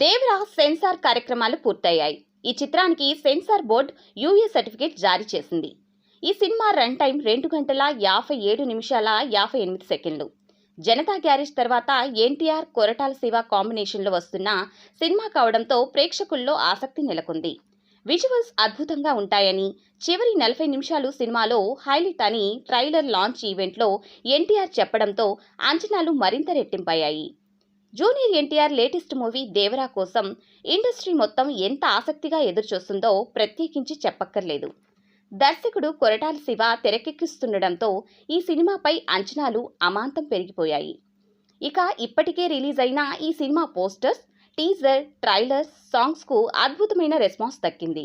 Devara censor కార్యక్రమాలు పూర్తయ్యాయి. ఈ చిత్రానికి సెన్సార్ బోర్డ్ యూఏ సర్టిఫికేట్ జారీ చేసింది. ఈ సినిమా రన్ టైం రెండు గంటల యాభై ఏడు నిమిషాల యాభై ఎనిమిది సెకండ్లు. జనతా గ్యారేజ్ తర్వాత ఎన్టీఆర్ కొరటాల శివ కాంబినేషన్లో వస్తున్న సినిమా కావడంతో ప్రేక్షకుల్లో ఆసక్తి నెలకొంది. విజువల్స్ అద్భుతంగా ఉంటాయని చివరి నలభై నిమిషాలు సినిమాలో హైలైట్ అని ట్రైలర్ లాంచ్ ఈవెంట్లో ఎన్టీఆర్ చెప్పడంతో అంచనాలు మరింత రెట్టింపయ్యాయి. Junior NTR latest movie Devara కోసం ఇండస్ట్రీ మొత్తం ఎంత ఆసక్తిగా ఎదురుచూస్తుందో ప్రత్యేకించి చెప్పక్కర్లేదు. దర్శకుడు కొరటాల శివ తెరకెక్కిస్తుండడంతో ఈ సినిమాపై అంచనాలు అమాంతం పెరిగిపోయాయి. ఇక ఇప్పటికే రిలీజ్ అయిన ఈ సినిమా పోస్టర్స్ టీజర్ ట్రైలర్స్ సాంగ్స్కు అద్భుతమైన రెస్పాన్స్ దక్కింది.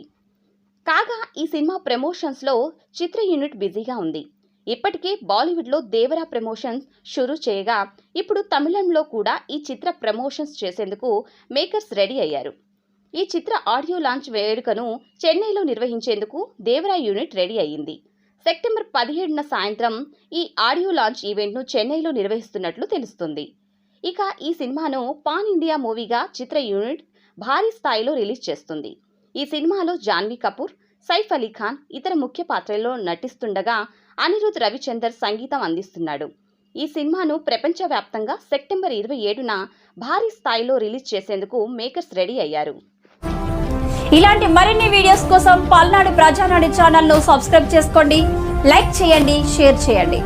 కాగా ఈ సినిమా ప్రమోషన్స్లో చిత్ర యూనిట్ బిజీగా ఉంది. ఇప్పటికే బాలీవుడ్లో దేవరా ప్రమోషన్స్ షురూ చేయగా ఇప్పుడు తమిళంలో కూడా ఈ చిత్ర ప్రమోషన్స్ చేసేందుకు మేకర్స్ రెడీ అయ్యారు. ఈ చిత్ర ఆడియో లాంచ్ వేడుకను చెన్నైలో నిర్వహించేందుకు దేవరా యూనిట్ రెడీ అయ్యింది. సెప్టెంబర్ పదిహేడున సాయంత్రం ఈ ఆడియో లాంచ్ ఈవెంట్ను చెన్నైలో నిర్వహిస్తున్నట్లు తెలుస్తుంది. ఇక ఈ సినిమాను పాన్ ఇండియా మూవీగా చిత్ర యూనిట్ భారీ స్థాయిలో రిలీజ్ చేస్తుంది. ఈ సినిమాలో జాన్వీ కపూర్ సైఫ్ అలీ ఖాన్ ఇతర ముఖ్య పాత్రల్లో నటిస్తుండగా అనిరుద్ రవిచందర్ సంగీతం అందిస్తున్నాడు. ఈ సినిమాను ప్రపంచవ్యాప్తంగా సెప్టెంబర్ ఇరవై ఏడున భారీ స్థాయిలో రిలీజ్ చేసేందుకు మేకర్స్ రెడీ అయ్యారు. ఇలాంటి మరిన్ని వీడియోస్ కోసం పల్నాడు ప్రజానాడు ఛానల్ను సబ్స్క్రైబ్ చేసుకోండి లైక్ చేయండి షేర్ చేయండి.